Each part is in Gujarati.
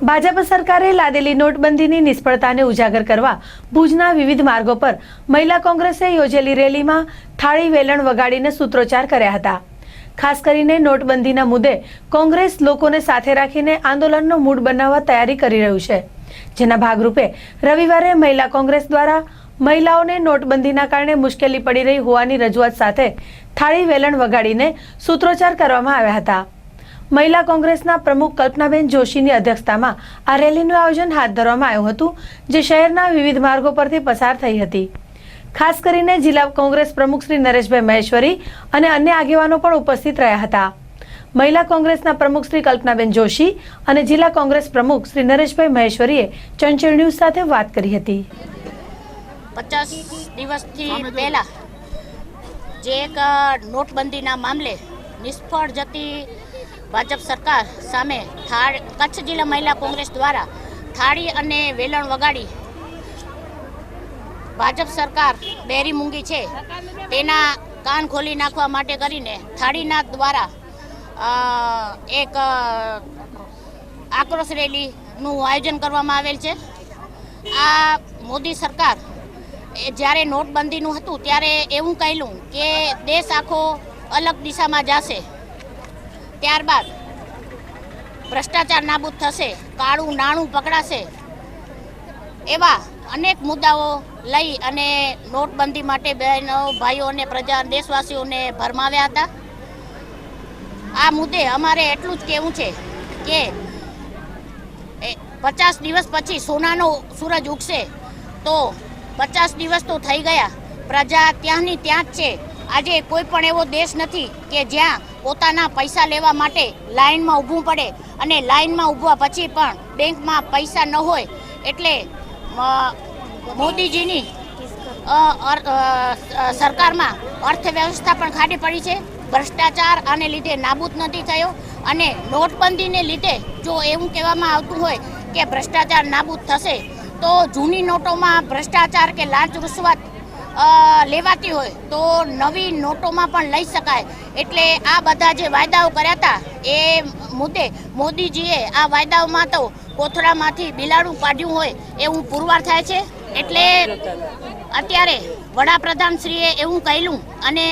ભાજપ સરકારે લાદેલી નોટબંધીની નિષ્ફળતાને ઉજાગર કરવા ભુજના વિવિધ માર્ગો પર મહિલા કોંગ્રેસે યોજેલી રેલીમાં થાળી વેલણ વગાડીને સૂત્રોચ્ચાર કર્યા હતા. ખાસ કરીને નોટબંધીના મુદ્દે કોંગ્રેસ લોકોને સાથે રાખીને આંદોલનનો મૂડ બનાવવા તૈયારી કરી રહ્યું છે. જેના ભાગરૂપે રવિવારે મહિલા કોંગ્રેસ દ્વારા મહિલાઓને નોટબંધીના કારણે મુશ્કેલી પડી રહી હોવાની રજૂઆત સાથે થાળી વેલણ વગાડીને સૂત્રોચ્ચાર કરવામાં આવ્યા હતા. મહિલા કોંગ્રેસના પ્રમુખ કલ્પનાબેન જોશીની અધ્યક્ષતામાં આ રેલીનું આયોજન હાથ ધરવામાં આવ્યું હતું જે શહેરના વિવિધ માર્ગો પરથી પસાર થઈ હતી. ખાસ કરીને જિલ્લા કોંગ્રેસ પ્રમુખ શ્રી નરેશભાઈ મહેશ્વરી અને અન્ય આગેવાનો પણ ઉપસ્થિત રહ્યા હતા. મહિલા કોંગ્રેસના પ્રમુખ શ્રી કલ્પનાબેન જોશી અને જિલ્લા કોંગ્રેસ પ્રમુખ શ્રી નરેશભાઈ મહેશ્વરીએ ચંચળ ન્યૂઝ સાથે વાત કરી હતી. પચાસ દિવસથી પહેલા જે એક નોટબંધીના મામલે નિષ્ફળ જતી ભાજપ સરકાર સામે થાળ, કચ્છ જિલ્લા મહિલા કોંગ્રેસ દ્વારા થાળી અને વેલણ વગાડી. ભાજપ સરકાર બેરી મૂંગી છે. તેના કાન ખોલી નાખવા માટે કરીને થાળીના દ્વારા એક આક્રોશ રેલીનું આયોજન કરવામાં આવેલ છે. આ મોદી સરકાર જ્યારે નોટબંધીનું હતું ત્યારે એવું કહેલું કે દેશ આખો અલગ દિશામાં જશે. ત્યારબાદ ભ્રષ્ટાચાર નાબૂદ થશે, કાળું નાણું પકડાશે એવા અનેક મુદ્દાઓ લઈ અને નોટબંધી માટે બહેનો, ભાઈઓ અને પ્રજા દેશવાસીઓને ભરમાવ્યા હતા. આ મુદ્દે અમારે એટલું જ કહેવું છે કે પચાસ દિવસ પછી સોનાનો સૂરજ ઉગશે તો પચાસ દિવસ તો થઈ ગયા. પ્રજા ત્યાંની ત્યાં જ છે. આજે કોઈ પણ એવો દેશ નથી કે જ્યાં પોતાના પૈસા લેવા માટે લાઇનમાં ઊભું પડે અને લાઇનમાં ઊભવા પછી પણ બેંકમાં પૈસા ન હોય એટલે મોદીજીની સરકારમાં અર્થવ્યવસ્થા પણ ખાડી પડી છે. ભ્રષ્ટાચાર આને લીધે નાબૂદ નથી થયો અને નોટબંધીને લીધે જો એવું કહેવામાં આવતું હોય કે ભ્રષ્ટાચાર નાબૂદ થશે તો જૂની નોટોમાં ભ્રષ્ટાચાર કે લાંચ રૂશ્વત અ, લેવાતી હોય તો નવી નોટોમાં પણ લઈ શકાય. એટલે આ બધા જે વાયદાઓ કર્યા હતા, એ મુદ્દે મોદીજીએ આ વાયદાઓમાં તો કોથળામાંથી બિલાડું કાઢ્યું હોય એવું પુરવાર થાય છે. એટલે અત્યારે વડાપ્રધાનશ્રીએ એવું કહેલું અને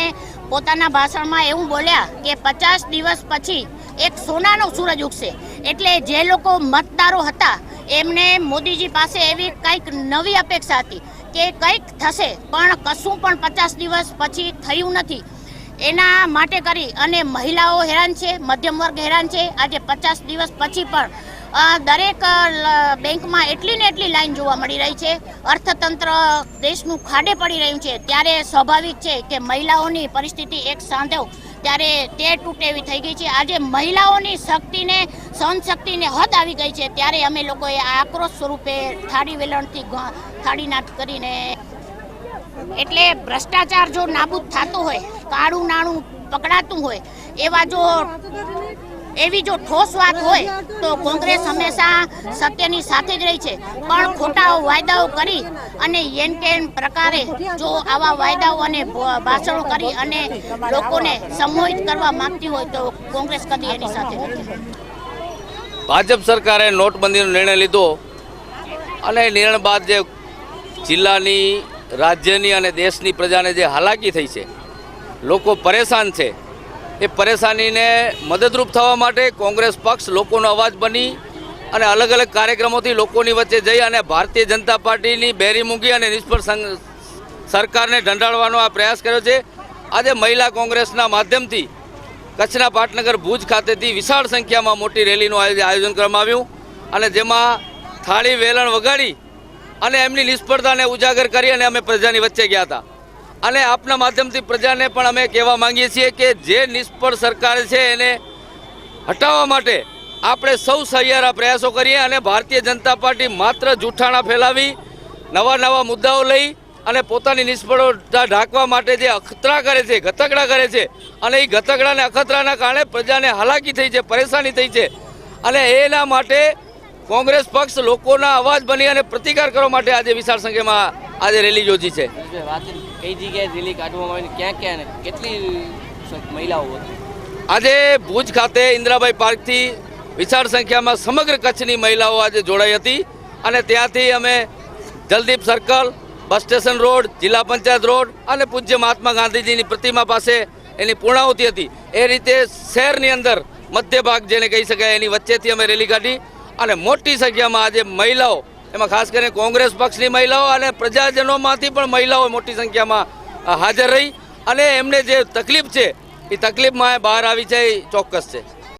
પોતાના ભાષણમાં એવું બોલ્યા કે પચાસ દિવસ પછી એક સોનાનો સૂરજ ઉગશે. એટલે જે લોકો મતદારો હતા, એમને મોદીજી પાસે એવી કંઈક નવી અપેક્ષા હતી. કે કંઈક થશે, પણ કશું પણ પચાસ દિવસ પછી થયું નથી. એના માટે કરી અને મહિલાઓ હેરાન છે, મધ્યમ વર્ગ હેરાન છે. આજે પચાસ દિવસ પછી પણ દરેક બેંકમાં એટલી ને એટલી લાઈન જોવા મળી રહી છે. અર્થતંત્ર દેશનું ખાડે પડી રહ્યું છે. ત્યારે સ્વાભાવિક છે કે મહિલાઓની પરિસ્થિતિ એક સાંધવ ત્યારે તે તૂટે એવી થઈ ગઈ છે. આજે મહિલાઓની શક્તિને સહન શક્તિને હદ આવી ગઈ છે. ત્યારે અમે લોકોએ આક્રોશ સ્વરૂપે થાળી વેલણથી નાટ કરીને એટલે ભ્રષ્ટાચાર જો નાબૂદ થતો હોય, કાળું નાણું પકડાતું હોય, એવા જો એવી જો ઠોસ વાત હોય, તો કોંગ્રેસ હંમેશા સત્યની સાથે જ રહી છે. પણ ખોટા વાયદાઓ કરી અને એન કેન પ્રકારે જો આવા વાયદાઓ અને ભાષણો કરી અને લોકોને સંમોહિત કરવા માંગતી હોય, તો કોંગ્રેસ કદી એની સાથે ભાજપ સરકારે નોટબંધીનો નિર્ણય લીધો અને નિર્ણય બાદ જે જિલ્લાની, રાજ્યની અને દેશની પ્રજાને જે હાલાકી થઈ છે, લોકો પરેશાન છે, એ પરેશાનીને મદદરૂપ થવા માટે કોંગ્રેસ પક્ષ લોકોનો અવાજ બની અને અલગ અલગ કાર્યક્રમોથી લોકોની વચ્ચે જઈ અને ભારતીય જનતા પાર્ટીની બેરી મૂકી અને નિષ્ફળ સરકારને ઢંઢાળવાનો આ પ્રયાસ કર્યો છે. આજે મહિલા કોંગ્રેસના માધ્યમથી કચ્છના પાટનગર ભુજ ખાતેથી વિશાળ સંખ્યામાં મોટી રેલીનું આયોજ- આયોજન કરવામાં આવ્યું. અને જેમાં થાળી વેલણ વગાડી અને એમની નિષ્ફળતાને ઉજાગર કરી અને અમે પ્રજાની વચ્ચે ગયા હતા. અને આપના માધ્યમથી પ્રજાને પણ અમે કહેવા માંગીએ છીએ કે જે નિષ્ફળ સરકાર છે એને હટાવવા માટે આપણે સૌ સહિયારા પ્રયાસો કરીએ અને ભારતીય જનતા પાર્ટી માત્ર જૂઠાણા ફેલાવી, નવા નવા મુદ્દાઓ લઈ અને પોતાની નિષ્ફળતા ઢાંકવા માટે જે અખતરા કરે છે ગતકડા કરે છે અને એ ગતકડાને અખતરાના કારણે પ્રજાને હાલાકી થઈ છે, પરેશાની થઈ છે અને એના માટે કોંગ્રેસ પક્ષ લોકોના અવાજ બની અને પ્રતિકાર કરવા માટે આજે વિશાળ સંખ્યામાં આજે રેલી યોજી છે. કઈ જગ્યાએ રેલી કાઢવામાં આવી ક્યાં ક્યાં કેટલી મહિલાઓ આજે ભુજ ખાતે ઇન્દિરાભાઈ પાર્કથી વિશાળ સંખ્યામાં સમગ્ર કચ્છની મહિલાઓ આજે જોડાઈ હતી અને ત્યાંથી અમે Jaldeep circle bus station road જિલ્લા પંચાયત રોડ અને પૂજ્ય મહાત્મા ગાંધીજીની પ્રતિમા પાસે એની પૂર્ણાહુતિ હતી. એ રીતે શહેરની અંદર મધ્ય ભાગ જેને કહી શકાય એની વચ્ચેથી અમે રેલી કાઢી અને મોટી સંખ્યામાં આજે મહિલાઓ, એમાં ખાસ કરીને કોંગ્રેસ પક્ષની મહિલાઓ અને પ્રજાજનોમાંથી પણ મહિલાઓ મોટી સંખ્યામાં હાજર રહી. અને એમને જે તકલીફ છે, એ તકલીફમાં બહાર આવી છે, એ ચોક્કસ છે.